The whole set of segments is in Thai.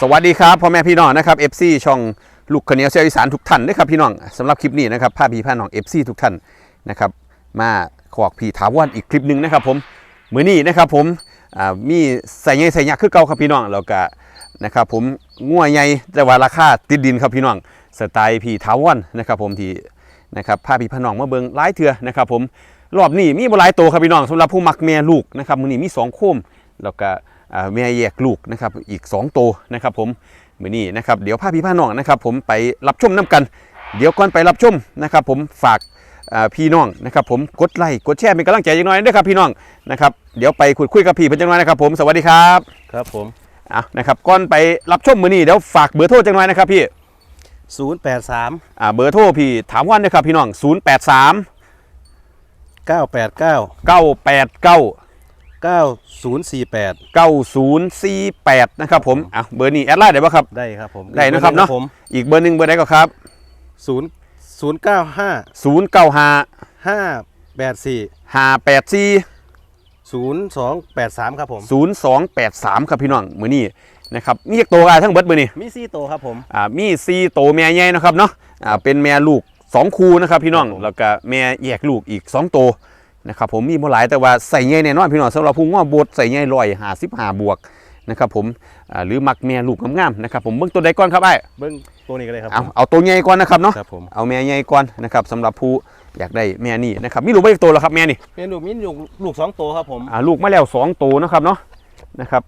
สวัสดีครับพ่อแม่พี่น้องนะครับ FC ช่องลูกขเนียวเสียอีสานทุกท่านนะครับพี่น้องสำหรับคลิปนี้นะครับพาพี่พาน้อง FC ทุกท่านนะครับมาขอกพี่ถาวรอีกคลิปหนึ่งนะครับผมมือนี้นะครับผมอ่ามีใส่ใหญ่ใส่ยักษ์คือเก่าครับพี่น้องแล้วก็นะครับผมงัวใหญ่แต่ว่าราคาติดดินครับพี่น้องสไตล์พี่ถาวรนะครับผมที่นะครับพาพี่พาน้องมาเบิงหลายเทื่อนะครับผมรอบนี้มีบหลายตัวครับพี่น้องสำหรับผู้มักแม่ลูกนะครับมือนี้มีสองโคมแล้วก็ แม่แยกลูกนะครับอีก2ตัวนะครับผมมือนี้นะครับเดี๋ยวพาพี่พาน้องนะครับผมไปรับชมน้กัน เดี๋ยวก่อนไปรับชมนะครับผมฝากอ่าพี่น้องนะครับผมกดไลค์กดแชร์เป็นกำลังใจอย่างน้อยด้วยครับพี่น้องนะครับเดี๋ยวไปคุยคุยกับพี่เพิ่นจังน้อยนะครับผมสวัสดีครับครับผมอะนะครับก่อนไปรับชมมือนี้เดี๋ยวฝากเบอร์โทรจังน้อยนะครับพี่ 083อ่าเบอร์โทรพี่ถามวันนะครับพี่น้อง 083 989 989 9048 9048นะครับผมอะเบอร์นี้แอดไลน์ได้ป่ะครับ ได้ครับผมได้นะครับเนาะผมอีกเบอร์หนึ่งเบอร์ใดก็ครับ 0 095 095 584 584 0283 ครับผม 0283 ครับพี่น้องมือนี้นะครับมีเอกตัวกันทั้งเบิดมือนี้มีซี่โตวครับผม อ่ามีซีโตวแม่ใหญ่นะครับเนาะอ่าเป็นแม่ลูก 2 คู่นะครับพี่น้องครับผมแล้วก็แม่แยกลูกอีก 2 ตัว นะครับผมมีบ่หลายแต่ว่าใส่ใหญ่แน่นอนพี่น้องสำหรับผู้ง้อบดใส่ใหญ่ร้อยหาสิบห้าบวกนะครับผมอ่าหรือมักแม่ลูกงามๆนะครับผมเบื้องตัวใดก่อนครับไอ้เบิ้งตัวนี้ก็เลยครับเอาผมเอาตัวใหญ่ก่อนนะครับเนาะครับผมเอาแม่ใหญ่ก่อนนะครับสำหรับผู้อยากได้แม่นี่นะครับมีลูกไม่ตัวแล้วครับแม่นี่เมนูมีลูกลูกสองตัวครับผมอ่าลูกมาแล้วสองตัวนะครับเนาะนะครับ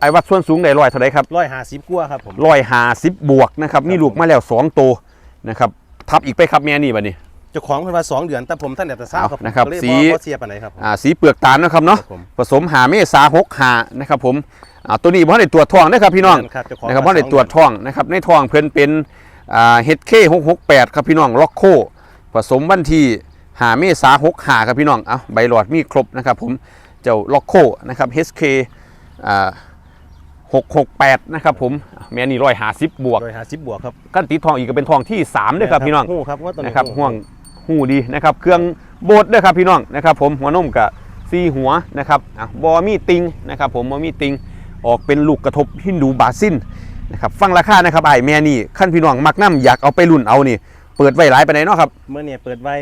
ไอ้วัดส่วนสูงได้ร้อยเท่าไรครับร้อยหาสิบกว่าครับผมร้อยห้าสิบบวกนะครับมีลูกมาแล้วสองตัวนะครับทับอีกไปครับแม่นี่บัดนี้เจ้าของเพิ่นว่าสองเดือนแต่ผมท่านเดี๋ยวจะทราบครับเอานะครับก็เลยสีบ่บ่เสียปานไหนครับผม อ่าสีเปลือกตาลนะครับเนาะครับผมผสมหาเมษาหกหานะครับผมอ่าตัวนี้พ่อได้ตรวจทองนะครับพี่น้องครับเจ้าของนะครับพ่อได้ตรวจทองนะครับในทองเพิ่นเป็นอ่าเฮดเคหกหกแปดครับพี่น้องล็อกโค ผสมวันที่หาเมษาหกหาครับพี่น้องเอาใบหลอดมีครบนะครับผมเจ้าล็อกโคนะครับเฮดเคอ่าหกหกแปดนะครับผมแม่นี่ร้อยหาสิบบวกร้อยหาสิบบวกครับ กันติดทองอีกก็เป็นทองที่3ด้วยครับพี่น้องหูครับว่าตัวนี้นะครับหูห่วง หูดีนะครับ เครื่องโบดด้วยครับพี่น้องนะครับ ผมหัวนมกับซีหัวนะครับอะบอมีติงนะครับผมบอมีติงออกเป็นลูกกระทบฮินดูบาซินนะครับฟังราคานะครับไอ้แม่นี่ขั้นพี่น้องมักน้ำอยากเอาไปรุ่นเอานี่ เปิดไว้หลายไปไหนเนาะครับเมื่อเนี่ยเปิดไว้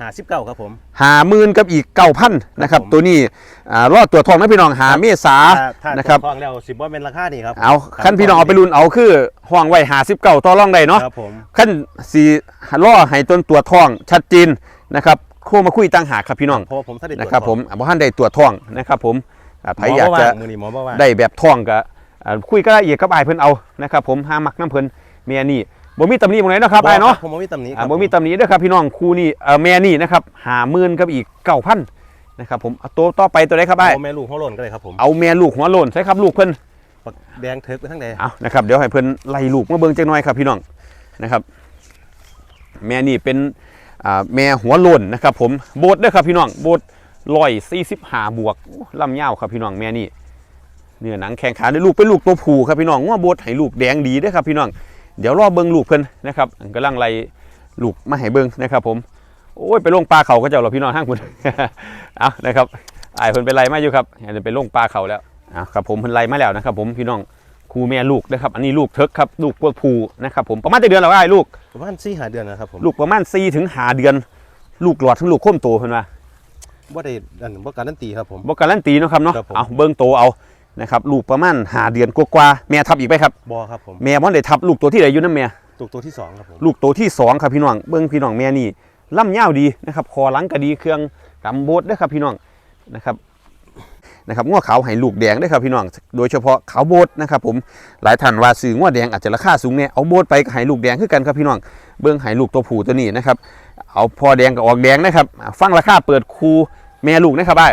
หาสิบเก้าครับผมหาหมื่นกับอีกเก้าพันนะครับผมตัวนี้อ่ารอดตัวทองนะพี่น้องหาเมษาถ้าถ้านะครับทองแล้วสิบว่าเป็นราคานี่ครับเอาขั้นพี่น้องเอาไปรุ่นเอาคือห้องไว้หาสิบเก้าต่อรองได้เนาะ ครับผมขั้นสีล่อให้ต้นตัวทองชัดเจนนะครับโคมาคุยตั้งหากครับพี่น้องเพราะว่าผมท่านได้ตวจนะครับทผองมบ่ท่านได้ตรวจทองนะครับผมอ่าหใคมรออยากบ่ว่จะงมือนี้หมอบ่ว่างได้แบบทองก็อ่าคุยก็ละเอียดกับไอ้ายเพิ่นเอานะครับผมหามักน้ำเพิ่นเมียนี่ บ่มีตำหนิบ่ไหนเนาะครับไอ้ายเนาะผมบ่มีตำหนิคอ่ารับบ่มีตำหนิเด้อครับพี่น้องคู่นี้เอ่อแม่นี่นะครับหาหมื่นกับอีก9,000นะครับผมเอาตัวต่อไปตัวใดครับไอ้ายเอาแม่ลูกหัวโลนก็เลยครับผมเอาแม่ลูกหัวโลนใช่ครับลูกเพิ่น ปักแดงเถิกไปทั้งใดเอานะครับเดี๋ยวให้เพิ่นไล่ลูกมาเบิ่งจักหน่อยครับพี่น้องนะครับ แม่นี่เป็นอ่าแม่หัวโลนนะครับ ผมโบดเด้อครับพี่น้องโบดร้อยสี่สิบห้าบวกโอ้ลำยาวครับพี่น้องแม่นี่เนื้อหนังแข็งขาได้ลูกเป็นลูกตัวผู้ครับพี่น้องว่าโบดให้ลูกแดงดีเด้อครับพี่น้อง เดี๋ยวรอเบิ่งลูกเพิ่นนะครับกำลังไล่ลูกมาให้เบิ่งนะครับ ผมโอ้ยไปลงปลาเขาก็เจ้าเราพี่น้องห้างคุณเอานะครับอายเพิ่นไปไล่มาอยู่ครับเดี๋ยวไปลงปลาเขาแล้วเอาครับผมเพิ่นไล่มาแล้วนะครับ ผมพี่น้องครูแม่ลูกนะครับ อันนี้ลูกเทิกครับลูกพวกผูนะครับ ผมประมาณจะเดือนแล้วไอ้ลูกประมาณ4 5เดือนนะครับผมลูกประมาณ4ถึงหาเดือน ลูกหลอดทั้งลูกโค้มโตเพิ่นว่าบ่ได้อันบ่การันตีครับผมบ่การันตีเนาะครับเนาะครับผมเอาเบิ่งโตเอา นะครับลูกประมาณหาเดือนกว่าๆแม่ทับอีกไปครับบ่ครับผมแม่บ่ได้ทับลูกตัวที่ไหนอยู่นั่นแม่ตัวตัวที่สองครับผมลูกตัวที่สองครับพี่น้องเบิ่งพี่น้องแม่นี่ล่ำยาวดีนะครับคอหลังก็ดีเครื่องกำโบดเด้อครับพี่น้องนะครับนะครับง้อขาวให้ลูกแดงเด้อครับพี่น้อง โดยเฉพาะขาวโบดนะครับผมหลายท่านว่าซื้อง้อแดงอาจจะราคาสูงเนี่ยเอาโบดไปก็ให้ลูกแดงคือกันครับพี่น้องเบิ่งให้ลูกตัวผู้ตัวนี้นะครับเอาพอแดงกับออกแดงนะครับอ่าฟังราคาเปิดคูแม่ลูกนะครับไอ้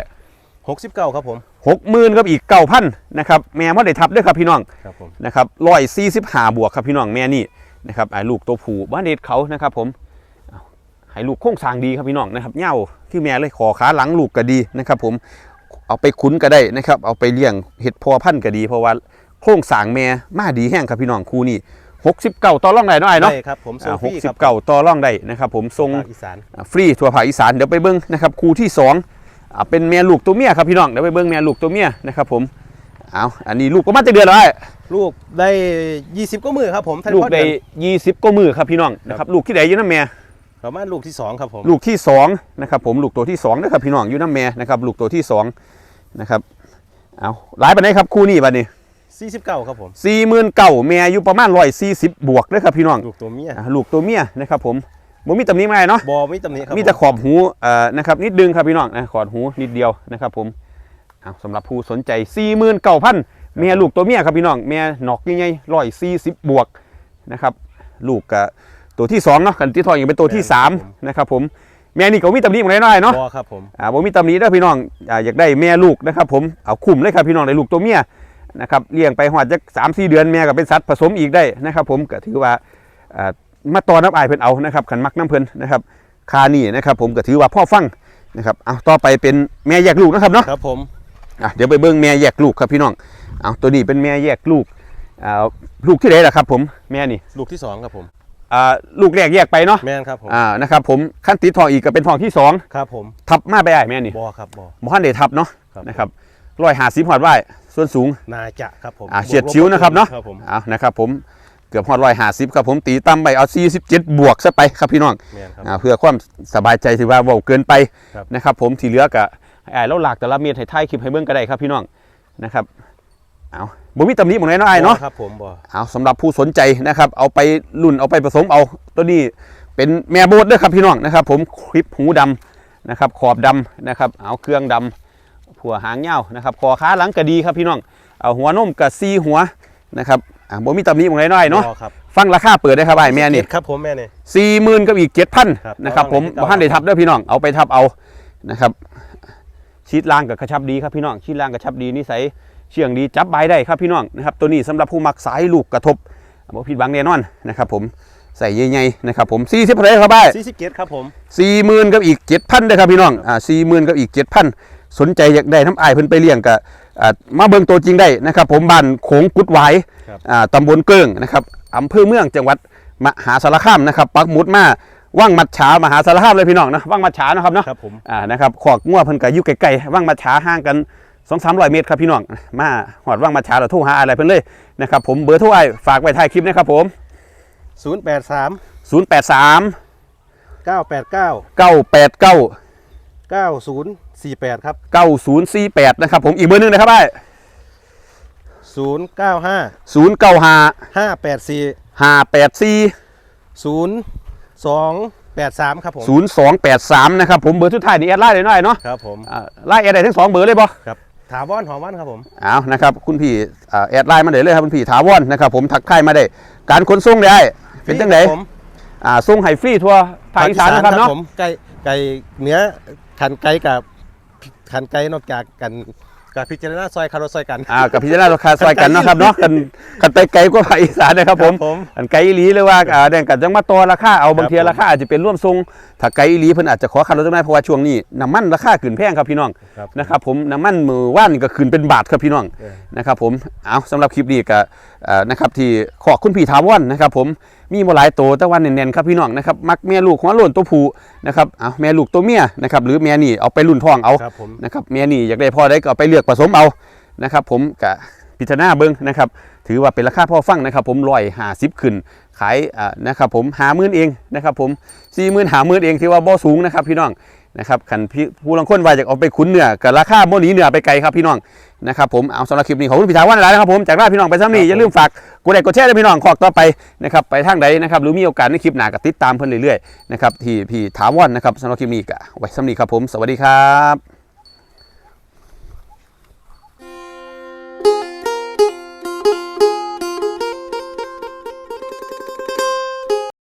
69ครับผม หกหมื่นกับอีกเก้าพันนะครับแม่บ่ได้ทับเด้อครับพี่น้องครับผมนะครับร้อยสี่สิบห้าบวกครับพี่น้องแม่นี่นะครับไอ้ลูกตัวผู้บ้านเด็ดเขานะครับ ผมเอาให้ลูกโค้งสร้างดีครับพี่น้องนะครับเหย้าที่แม่เลยขอขาหลังลูกก็ดีนะครับ ผมเอาไปคุ้นก็ได้นะครับ เอาไปเลี้ยงเห็ดพอพันธุ์ก็ดี เพราะว่าโค้งสร้างแม่มาดีแห้งครับพี่น้องคู่นี้หกสิบเก้าต่อร่องได้เนาะไอ้เนาะได้ครับผมส่งฟหรีกคสิรับบเก้าต่อร่องได้นะครับ ผมทรงภาคอีสานอ่าฟรีทั่วภาคอีสานเดี๋ยวไปเบิ้งนะครับคู่ที่สองอ่า เป็นแม่ลูกตัวเมียครับพี่น้องเดี๋ยวไปเบิ้งแม่ลูกตัวเมียนะครับผมเอาอันนี้ลูกก็มาจะเดือนแล้วไอ้ลูกได้ 20ก็มือครับผมท่านลูกพ่อได้เอนยี่สิบก็มือครับพี่น้องนะครับลูกที่ไหนอยู่น้ำแม่ ประมาณลูกที่สองครับผมลูกที่สองนะครับผมลูกตัวที่สองนะครับพี่น้องอยู่น้ำแม่นะครับลูกตัวที่สองนะครับเอาหลายปันไหนครับคู่นี้บัดนี้49ครับผม สี่หมื่นเก้าแม่อยู่ประมาณร้อยสี่สิบบวกเลยครับพี่น้อง ลูกตัวเมีย อะลูกตัวเมียนะครับผม บ่มีตำหนิมาให้เนาะบอไม่ตำหนิครับมีแต่ขอบหูเอ่อนะครับนิดนึงครับพี่น้องนะขอบหูนิดเดียวนะครับผมเอาสำหรับผู้สนใจ 49,000เมียลูกตัวเมียครับพี่น้องเมียนอกใหญ่ๆร้อยสี่สิบบวกนะครับลูกกับตัวที่สองเนาะกันที่ทองยังเป็นตัวที่สามนะครับผมแม่นี่ก็มีตำหนิมาหน่อยๆเนาะบอครับผมอ่าบ่มีตำหนิเด้อพี่น้องอ่าอยากได้แม่ลูกนะครับผมเอาคุ้มเลยครับพี่น้องได้ลูกตัวเมียนะครับเลี้ยงไปหอดจักสามสี่เดือนแม่ก็เป็นสัตว์ผสมอีกได้นะครับผมก็ถือว่าอ่า มาตอนน้ำอายเพิ่นเอานะครับขันมักน้ำเพิ่นนะครับคานี่นะครับ ผมก็ถือว่าพ่อฟังนะครับเอาต่อไปเป็นแม่แยกลูกนะครับเนาะครับผมอะเดี๋ยวไปเบิ่งแม่แยกลูกครับพี่น้องเอาตัวนี้เป็นแม่แยกลูกอ่าลูกที่ไหนล่ะครับ ผมแม่นี่ลูกที่สองครับผมอ่าลูกแรกแยกไปเนาะแม่นครับผมอ่านะครับผมขั้นติดทองอีกก็เป็นทองที่สองครับผมทับมาไปได้แม่นี่บอครับบอบ่ทันได้ทับเนาะครับนะครับร้อยหาสิบหอดไว้ส่วนสูงนาจะครับผมอ่าเฉียดชิวนะครับเนาะครับผมเอานะครับผม เกือบหอดร้อยหาสิบครับผมตีตั้มไปเอาสี่สิบเจ็ดบวกซะไปครับพี่น้องแม่นครับอ่าเพื่อความสบายใจถือว่าเว่าเกินไปครับนะครับผมที่เหลือก็ไอ้ายเราหลากแต่ละเมียดให้ท้ายคลิปให้เบิ่งก็ได้ครับพี่น้องนะครับเอาบ่มีตำหนิหมดเลยเนาะไอ้ายเนาะบ่ครับผมบอเอาสำหรับผู้สนใจนะครับ เอาไปรุ่นเอาไปผสมเอาตัวนี้เป็นแม่โบดด้วยครับพี่น้องนะครับ ผมคลิปหูดำนะครับ ขอบดำนะครับ เอาเครื่องดำผัวหางเงาวนะครับคอขาหลังก็ดีครับพี่น้องเอาหัวนมกับซีหัวนะครับ อ่าบ่มีตำหนิหมดเลยน้อยเนาะบอครับฟังราคาเปิดได้ครับไอ้แม่นี่เจ็ดครับผมแม่นี่ สี่หมื่นกับอีกเจ็ดพันครับนะครับผมเอาบ่ท่านได้ทับเด้อพี่น้องเอาไปทับเอานะครับชีดล่างกับกระชับดีครับพี่น้องชีดล่างกระชับดีนิสัยเชื่องดีจับใบได้ครับพี่น้องนะครับตัวนี้สำหรับผู้มักสายลูกกระทบบ่ผิดหวังแน่นอนนะครับผมใส่ใหญ่ๆนะครับผมสี่สิบเลยครับบ้าสี่สิบเจ็ดครับผม สี่หมื่นกับอีกเจ็ดพันเด้อครับพี่น้องอ่าสี่หมื่นกับอีกเจ็ดพันสนใจอยากได้น้ำอายเพิ่นไปเลี้ยงกับอ่า มาเบิ่งตัวจริงได้นะครับ ผมบ้านโขงกุดไว้ตำบลเกิ้งนะครับอำเภอเมืองจังหวัดมหาสารคามนะครับ ปักหมุดมาว่างมัดฉามหาสารคามเลยพี่น้องนะว่างมัดฉานะครับเนาะอ่านะครับขอกงัวเพิ่นกยุ่ไกลๆว่างมัดฉาห่างกันสองสามร้อยเมตรครับพี่น้องมาหอดว่างมาฉาเราโทรหาอะไรเพิ่นเลยนะครับผมเบอร์โทรไอฝากไว้ท้ายคลิปนะครับผม 0 8 3 0 8 3 9 8 9 9 8 9 9 0 สี่แปดครับเก้าศูนย์สี่แปดนะครับผมอีกเบอร์หนึ่งนะครับไอ้ศูนย์เก้าห้าศูนย์เก้าห้าแปดสี่ห้าแปดสี่ศูนย์สองแปดสามครับผมศูนย์สองแปดสามนะครับผมเบอร์ทุดท้ายนี่แอดไลน์เลยหน่อยเนาะครับผมไลน์แอดได้ทั้งสองเบอร์เลยปะครับถาวรหอมวันครับผมเอานะครับคุณพี่แอดไลน์มาเดี๋ยวเลยครับคุณพี่ถาวรนะครับผมถักไข่มาได้ การขนส่งได้ เป็นจังไหนอ่าส่งไห้ฟรีทัวร์ภาคอีสานนะครับเนาะไก่ไก่เนื้อขันไก่กับ ขันไก่นอกจากกันกับพิจารณาซอยคารถซอยกันอ่ากับพิจารณาราคาซอยกันเนาะครับเนาะกันกันไปไกลกว่าภาคอีสานนะครับผมครับผมอันไกลอีหลีหรือว่าอ่าแดงกันจังมาต่อราคาเอาบางทีครับผมราคาอาจจะเป็นร่วมทรงถ้าไกลอีหลีเพิ่นอาจจะขอค่ารถจังไดเพราะว่าช่วงนี้น้ำมันราคาขึ้นแพงครับพี่น้องครับนะครับผมน้ำมันมือว่านก็ขึ้นเป็นบาทครับพี่น้องเออนะครับผมเอาสำหรับคลิปนี้ก็เอ่อนะครับที่ขอบคุณพี่ถาวรนะครับผม มีมาหลายตัวแต่ว่าเน้นๆครับพี่น้องนะครับมักแม่ลูกหัวโล้นตัวผู้นะครับเอาแม่ลูกตัวเมียนะครับหรือแม่นี่เอาไปรุ่นทองเอาครับผมนะครับแม่นี่อยากได้พ่อได้ก็เอาไปเลือกผสมเอานะครับผมกะพิจารณาเบิ้งนะครับถือว่าเป็นราคาพ่อฟังนะครับผมร้อยห้าสิบขึ้นขายอ่านะครับผมหาหมื่นเองนะครับผมสี่หมื่นหาหมื่นเองถือว่าบ่สูงนะครับพี่น้อง นะครับขันพี่ผู้ลังคนวายากเอาไปคุ้นเหนือกับราคาโมนีเหนือไปไกลครับพี่น้องนะครับผมเอาสำหรับคลิปนี้ขอบคุณพี่ถาวรหลายนะครับผมจากลาพี่น้องไปซ้ำนี่อย่าลืมฝากกดไลค์กดแชร์ด้วยพี่น้องขอกต่อไปนะครับไปทางใดนะครับหรือมีโอกาสในคลิปหน้าก็ติดตามเพิ่นเรื่อยๆนะครับที่พี่ถาวรนะครับสำหรับคลิปนี้ก็ไว้ซ้ำนี่ครับผม สวัสดีครับ